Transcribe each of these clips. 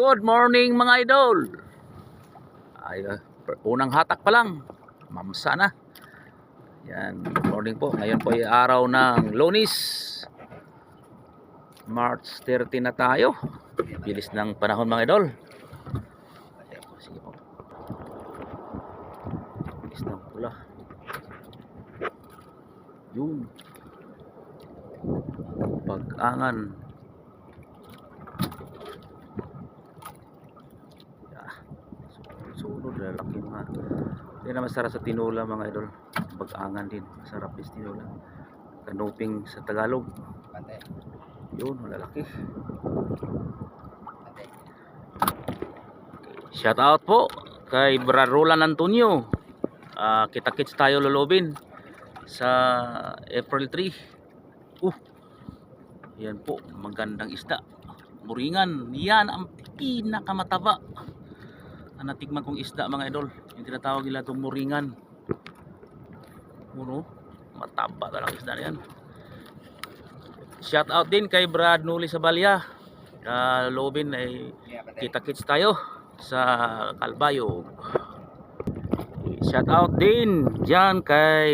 Good morning mga idol. Ay, uh, unang hatak pa lang. Mamsa na. Yan, good morning po. Ngayon po ay araw ng Lunis. March 30 na tayo. Bilis ng panahon mga idol. Sige po. Bilis ng pula. Yun. Pag-angan. Ah, sunod na laki mga hindi na masarap sa tinula mga idol. Pag-angan din. Masarap din sa tinula kanuping sa Tagalog. Pante, yun pante. shout out po kay Brad Roland Antonio. Ah, kita-kits tayo lulubin sa April 3 uh yan po magandang isda. Muringan yan ang pinakamataba natikman kong isda mga idol yung tinatawag nila itong muringan. Uno, mataba talaga isda na yan. Shout out din kay Brad Nuli sa Balya. Uh, lobin ay pante. kita-kits tayo sa Kalbayog shout out din dyan kay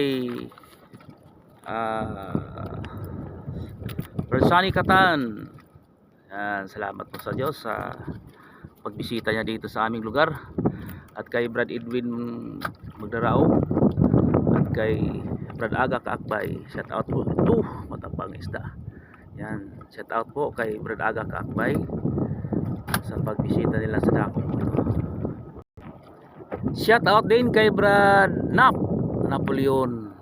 ah Persani Katan. Yan, salamat po sa Diyos sa pagbisita niya dito sa aming lugar at kay Brad Edwin Magdarao. At kay Brad Aga Kaakbay. Shout out po. Ito matapang isda. Yan. Shout out po kay Brad Aga Kaakbay sa pagbisita nila sa dako. Shout out din kay Brad Nap Napoleon.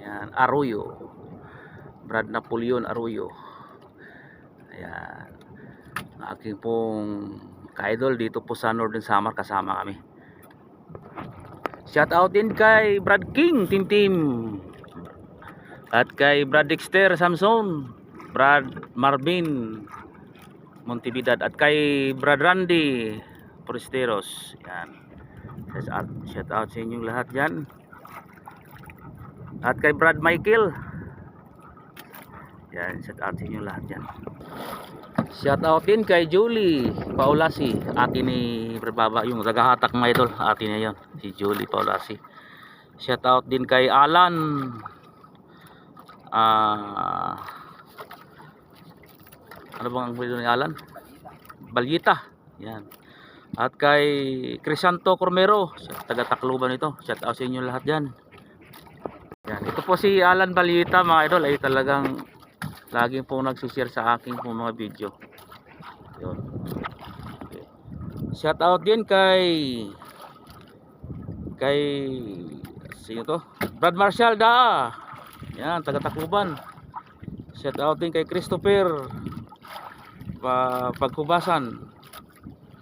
Yan Arroyo. Brad Napoleon Arroyo. Ayan. Aking pong ka-idol dito po sa Northern Samar kasama kami. Shout out din kay Brad King Tim Tim at kay Brad Dexter Samson Brad Marvin Montevidad at kay Brad Randy Foresteros. Yan. Shout out, shout out sa inyong lahat dyan. At kay Brad Michael. Yan shout out sa inyong lahat dyan shout out din kay Julie Paulasi ate ni Baba yung nagahatak mga idol ate niya yun si Julie Paulasi. Shout out din kay Alan. Ah ano bang ang ni Alan? Balyita yan. At kay Crisanto Cormero taga Tacloban ito. Shout out sa inyo lahat dyan. Yan. Ito po si Alan Balyita mga idol. Ay talagang laging po nagsishare sa aking po mga video. Yun. Okay. shout out din kay kay sino to? Brad Marshall da. Yan taga Tacloban. Shout out din kay Christopher pa pagkubasan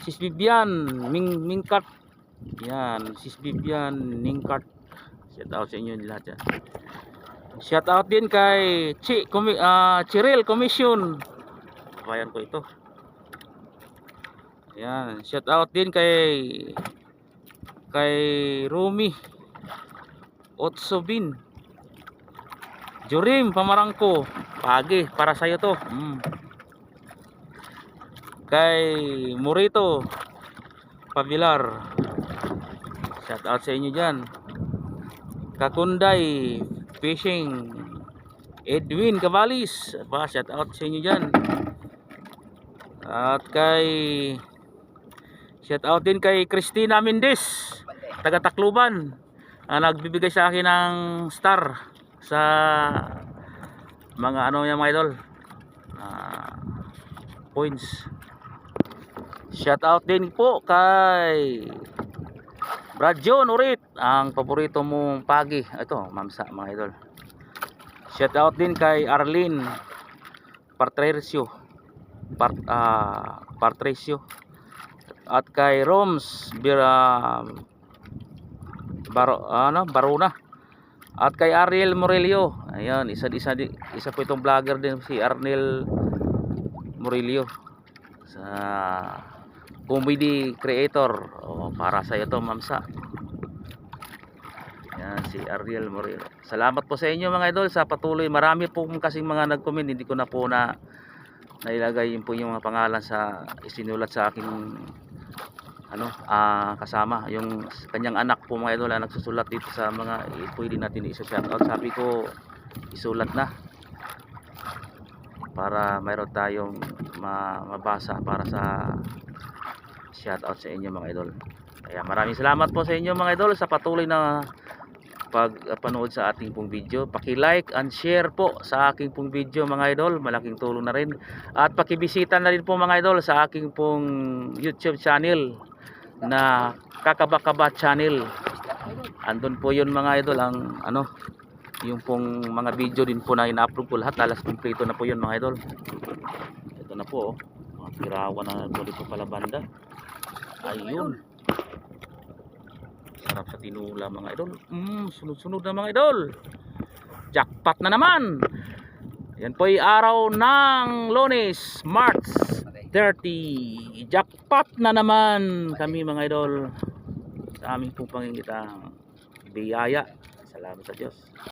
Sis Bibian Ming Mingkat. Yan Sis Bibian Mingkat. Shout out sa inyo lahat yan shout out din kay Chi Comi ah, Chiril Commission. Bayan ko ito. Yan shout out din kay kay Rumi Otsobin Jorim Pamarangko Pagi para sa'yo to. Mm. kay Morito Pavilar shout out sa inyo dyan. Kakunday Fishing. Edwin Cavalis pa shout out sa inyo dyan. At kay shout out din kay Christina Mendez taga Tacloban ang nagbibigay sa akin ng star sa mga ano niya mga idol. Ah, points. Shout out din po kay Brad John Urit ang paborito mong pagi ito mamsa mga idol. Shout out din kay Arlene Partresio Part, ah, Partresio at kay Roms Bira Baro, ano, Baruna. At kay Ariel Morelio ayan isa isa isa po itong vlogger din si Arnel Morelio sa comedy creator. O para sa iyo to mamsa yan si Ariel Morelio salamat po sa inyo mga idol sa patuloy. Marami po kasing mga nag-comment. Hindi ko na po na nailagay yun po yung mga pangalan sa isinulat sa aking ano ah kasama. Yung kanyang anak po mga idol na nagsusulat dito sa mga eh, pwede natin i-shoutout. Sabi ko isulat na para mayroon tayong ma mabasa para sa shoutout sa inyo mga idol. Kaya maraming salamat po sa inyo mga idol sa patuloy na pagpanood sa ating pong video. Paki-like and share po sa aking pong video mga idol. Malaking tulong na rin. At pakibisita na rin po mga idol sa aking pong YouTube channel na Kakabakaba channel. Andun po yun mga idol ang ano yung pong mga video din po na ina-upload ko. Lahat alas kumpleto na po yun mga idol. Ito na po oh. mga pirawan na dito pala banda. Ayun sarap sa tinula mga idol. Mm, sunod sunod na mga idol. Jackpot na naman. Yan po ay araw ng lunes March 30 jackpot na naman kami mga idol. Sa aming pong pangingitang biyaya. Salamat sa Diyos